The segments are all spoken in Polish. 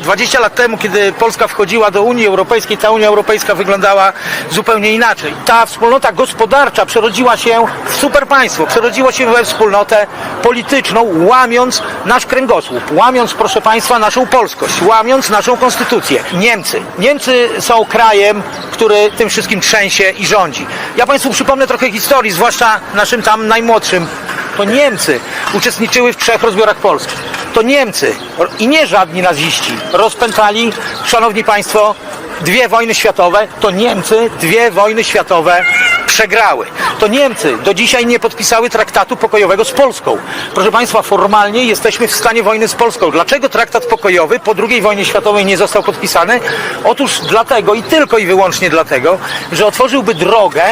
20 lat temu, kiedy Polska wchodziła do Unii Europejskiej, ta Unia Europejska wyglądała zupełnie inaczej. Ta wspólnota gospodarcza przerodziła się w superpaństwo, przerodziło się we wspólnotę polityczną, łamiąc nasz kręgosłup, łamiąc, proszę Państwa, naszą polskość, łamiąc naszą konstytucję. Niemcy. Niemcy są krajem, który tym wszystkim trzęsie i rządzi. Ja Państwu przypomnę trochę historii, zwłaszcza naszym tam najmłodszym. To Niemcy uczestniczyły w trzech rozbiorach Polski. To Niemcy i nie żadni naziści rozpętali, szanowni państwo, dwie wojny światowe. To Niemcy dwie wojny światowe przegrały. To Niemcy do dzisiaj nie podpisały traktatu pokojowego z Polską. Proszę Państwa, formalnie jesteśmy w stanie wojny z Polską. Dlaczego traktat pokojowy po II wojnie światowej nie został podpisany? Otóż dlatego i tylko i wyłącznie dlatego, że otworzyłby drogę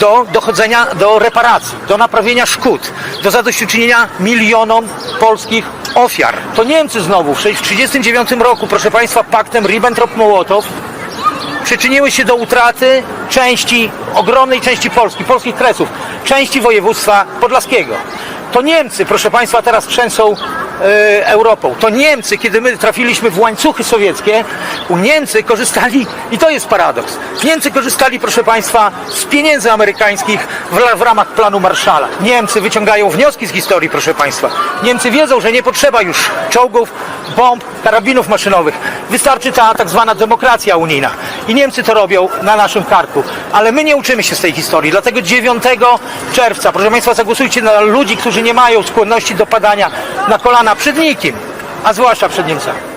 do dochodzenia do reparacji, do naprawienia szkód, do zadośćuczynienia milionom polskich ofiar. To Niemcy znowu w 1939 roku, proszę Państwa, paktem Ribbentrop-Mołotow przyczyniły się do utraty części, ogromnej części Polski, polskich kresów, części województwa podlaskiego. To Niemcy, proszę Państwa, teraz trzęsą Europą. To Niemcy, kiedy my trafiliśmy w łańcuchy sowieckie, u Niemcy korzystali, i to jest paradoks, Niemcy korzystali, proszę Państwa, z pieniędzy amerykańskich w, w ramach planu Marszala. Niemcy wyciągają wnioski z historii, proszę Państwa. Niemcy wiedzą, że nie potrzeba już czołgów, bomb, karabinów maszynowych. Wystarczy ta tak zwana demokracja unijna. I Niemcy to robią na naszym karku. Ale my nie uczymy się z tej historii. Dlatego 9 czerwca, proszę Państwa, zagłosujcie na ludzi, którzy nie mają skłonności do padania na kolana przed nikim, a zwłaszcza przed Niemcami.